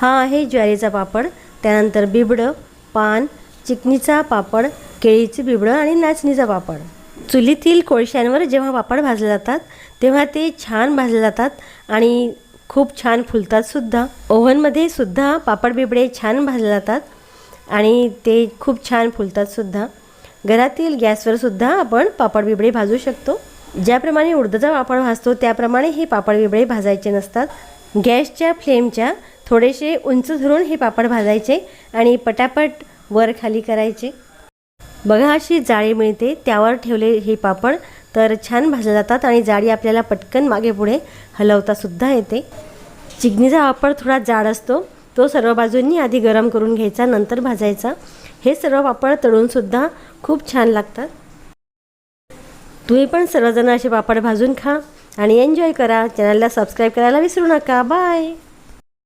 हा आहे ज्वारीचा पापड. त्यानंतर बिबडं पान चिकनीचा पापड केळीचं बिबडं आणि नाचणीचा पापड. चुलीतील कोळशांवर जेव्हा पापड भाजले जातात तेव्हा ते छान भाजले जातात आणि खूप छान फुलतात सुद्धा. ओव्हनमध्ये सुद्धा पापड बिबडे छान भाजले जातात आणि ते खूप छान फुलतात सुद्धा. घरातील गॅसवर सुद्धा आपण पापड बिबडे भाजू शकतो. ज्याप्रमाणे उडदाचा पापड भाजतो त्याप्रमाणे हे पापड बिबडे भाजायचे नसतात. गॅसच्या फ्लेमच्या थोडेसे उंच धरून हे पापड भाजायचे आणि पटापट वर खाली करायचे. बघा अशी जाळी मिळते त्यावर ठेवले हे पापड तर छान भाजले जातात आणि जाळी आपल्याला पटकन मागे पुढे हलवतासुद्धा येते. चिकनीचा पापड थोडा जाड असतो तो सर्व बाजूंनी आधी गरम करून घ्यायचा नंतर भाजायचा. हे सर्व पापड तळूनसुद्धा खूप छान लागतात. तुम्ही पण सर्वजण असे पापड भाजून खा. आणि एन्जॉय करा. चॅनलला सबस्क्राईब करायला विसरू नका. बाय